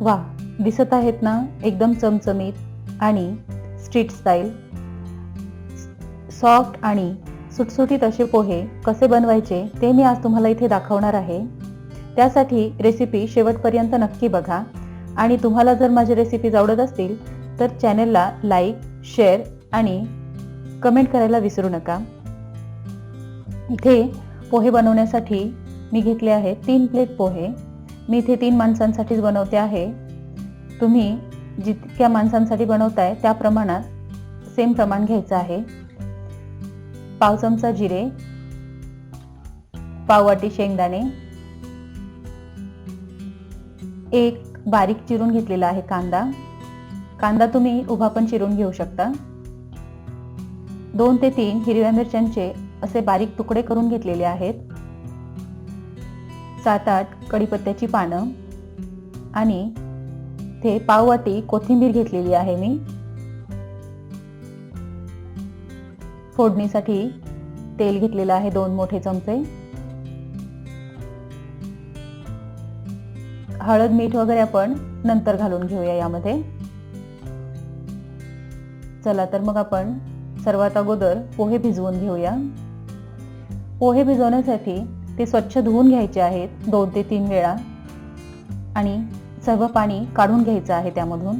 वा दिसत आहेत ना एकदम चमचमीत आणि स्ट्रीट स्टाईल सॉफ्ट आणि सुटसुटीत असे पोहे कसे बनवायचे ते मी आज तुम्हाला इथे दाखवणार आहे. त्यासाठी रेसिपी शेवटपर्यंत नक्की बघा. आणि तुम्हाला जर माझे रेसिपीज आवडत असतील तर चॅनेलला लाईक शेअर आणि कमेंट करायला विसरू नका. इथे पोहे बनवण्यासाठी मी घेतले आहे तीन प्लेट पोहे. मी इथे तीन माणसांसाठीच बनवते आहे. तुम्ही जितक्या माणसांसाठी बनवताय त्या प्रमाणात सेम प्रमाण घ्यायचं आहे. पाव चमचा जिरे पाववाटी शेंगदाणे एक बारीक चिरून घेतलेला आहे कांदा. कांदा तुम्ही उभा पण चिरून घेऊ शकता. दोन ते तीन हिरव्या मिरच्यांचे असे बारीक तुकडे करून घेतलेले आहेत. सात आठ कढीपत्त्याची पानं. आणि ते पाववाटी कोथिंबीर घेतलेली आहे मी. फोडणीसाठी तेल घेतलेलं आहे दोन मोठे चमचे. हळद मीठ वगैरे आपण नंतर घालून घेऊया यामध्ये. चला तर मग आपण सर्वात अगोदर पोहे भिजवून घेऊया. पोहे भिजवण्यासाठी ते स्वच्छ धुवून घ्यायचे आहेत दोन ते तीन वेळा. आणि सर्व पाणी काढून घ्यायचं आहे त्यामधून.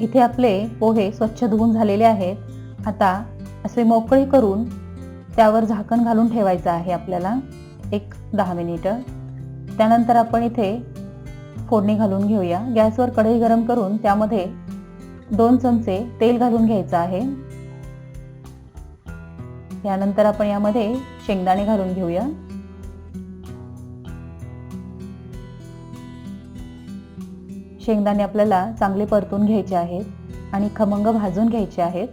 इथे आपले पोहे स्वच्छ धुवून झालेले आहेत. आता असे मोकळे करून त्यावर झाकण घालून ठेवायचं आहे आपल्याला. एक दहा मिनिटं. त्यानंतर आपण इथे फोडणी घालून घेऊया. गॅसवर कढई गरम करून त्यामध्ये दोन चमचे तेल घालून घ्यायचं आहे. यानंतर आपण यामध्ये शेंगदाणे घालून घेऊया. शेंगदाणे आपल्याला चांगले परतून घ्यायचे आहेत आणि खमंग भाजून घ्यायचे आहेत.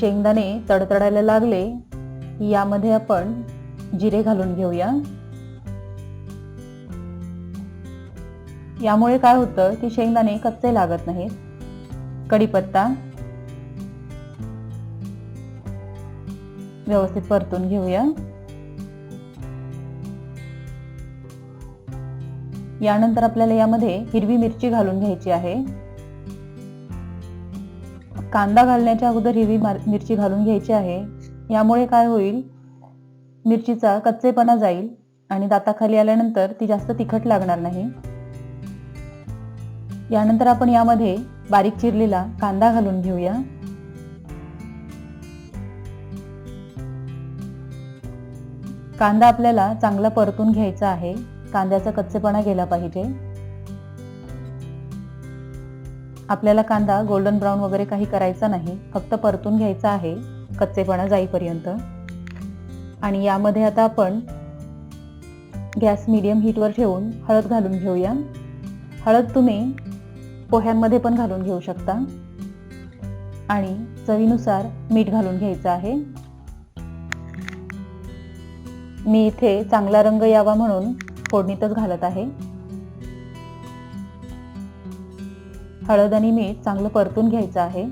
शेंगदाणे तडतडायला लागले यामध्ये आपण जिरे घालून घेऊया. यामुळे काय होतं की शेंगदाणे कच्चे लागत नाहीत. कढीपत्ता व्यवस्थित परतून घेऊया. यानंतर आपल्याला यामध्ये हिरवी मिरची घालून घ्यायची आहे. कांदा घालण्याच्या अगोदर हिरवी मिरची घालून घ्यायची आहे. यामुळे काय होईल मिरचीचा कच्चेपणा जाईल आणि दाताखाली आल्यानंतर ती जास्त तिखट लागणार नाही. यानंतर आपण यामध्ये बारीक चिरलेला कांदा घालून घेऊया. कांदा आपल्याला चांगला परतून घ्यायचा आहे. कांद्याचा कच्चेपणा गेला पाहिजे. आपल्याला कांदा गोल्डन ब्राऊन वगैरे काही करायचा नाही. फक्त परतून घ्यायचा आहे. कच्चेपणा जाईपर्यंत. आणि यामध्ये आता आपण गॅस मिडियम हीटवर ठेवून हळद घालून घेऊया. हळद तुम्ही पोह्यांमध्ये पण घालून घेऊ शकता. आणि चवीनुसार मीठ घालून घ्यायचं आहे. मी इथे चांगला रंग यावा म्हणून फोडणीतच घालत आहे. हळद आणि मीठ चांगलं परतून घ्यायचं आहे.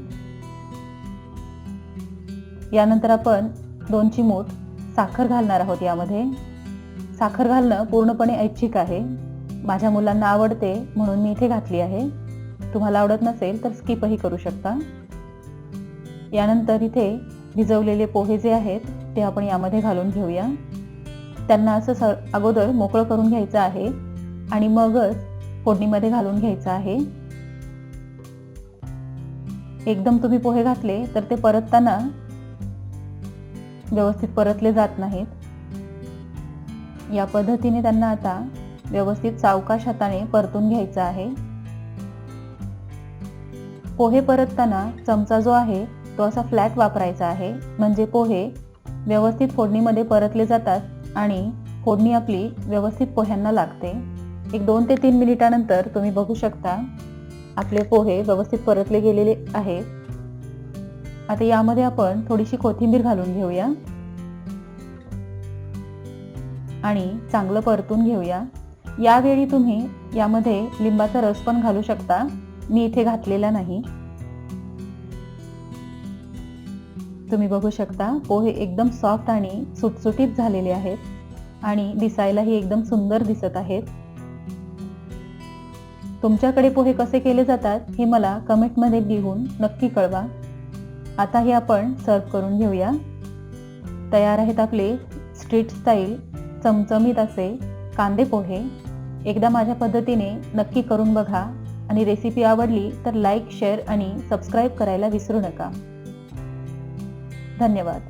यानंतर आपण दोन चिमूट साखर घालणार आहोत यामध्ये. साखर घालणं पूर्णपणे ऐच्छिक आहे. माझ्या मुलांना आवडते म्हणून मी इथे घातली आहे. तुम्हाला आवडत नसेल तर स्किपही करू शकता. यानंतर इथे भिजवलेले पोहे जे आहेत ते आपण यामध्ये घालून घेऊया. त्यांना असं स अगोदर मोकळं करून घ्यायचं आहे आणि मगच फोडणीमध्ये घालून घ्यायचं आहे. एकदम तुम्ही पोहे घातले तर ते परतताना व्यवस्थित परतले जात नाहीत. या पद्धतीने त्यांना आता व्यवस्थित सावकाश हाताने परतून घ्यायचं आहे. पोहे परतताना चमचा जो आहे तो असा फ्लॅट वापरायचा आहे. म्हणजे पोहे व्यवस्थित फोडणीमध्ये परतले जातात आणि फोडणी आपली व्यवस्थित पोह्यांना लागते. एक दोन ते तीन मिनिटानंतर तुम्ही बघू शकता आपले पोहे व्यवस्थित परतले गेलेले आहेत. आता यामध्ये आपण थोडीशी कोथिंबीर घालून घेऊया. आणि चांगलं परतून घेऊया. यावेळी तुम्ही यामध्ये लिंबाचा रस पण घालू शकता. मी इथे घातलेला नाही. तुम्ही बघू शकता पोहे एकदम सॉफ्ट आणि सुटसुटीत झालेले आहेत. आणि दिसायलाही एकदम सुंदर दिसत आहेत. तुमच्याकडे पोहे कसे केले जातात हे मला कमेंटमध्ये लिहून नक्की कळवा. आता हे आपण सर्व करून घेऊया. तयार आहेत आपले स्ट्रीट स्टाईल चमचमीत असे कांदे पोहे. एकदा माझ्या पद्धतीने नक्की करून बघा. आणि रेसिपी आवडली तर लाईक शेअर आणि सबस्क्राईब करायला विसरू नका. धन्यवाद.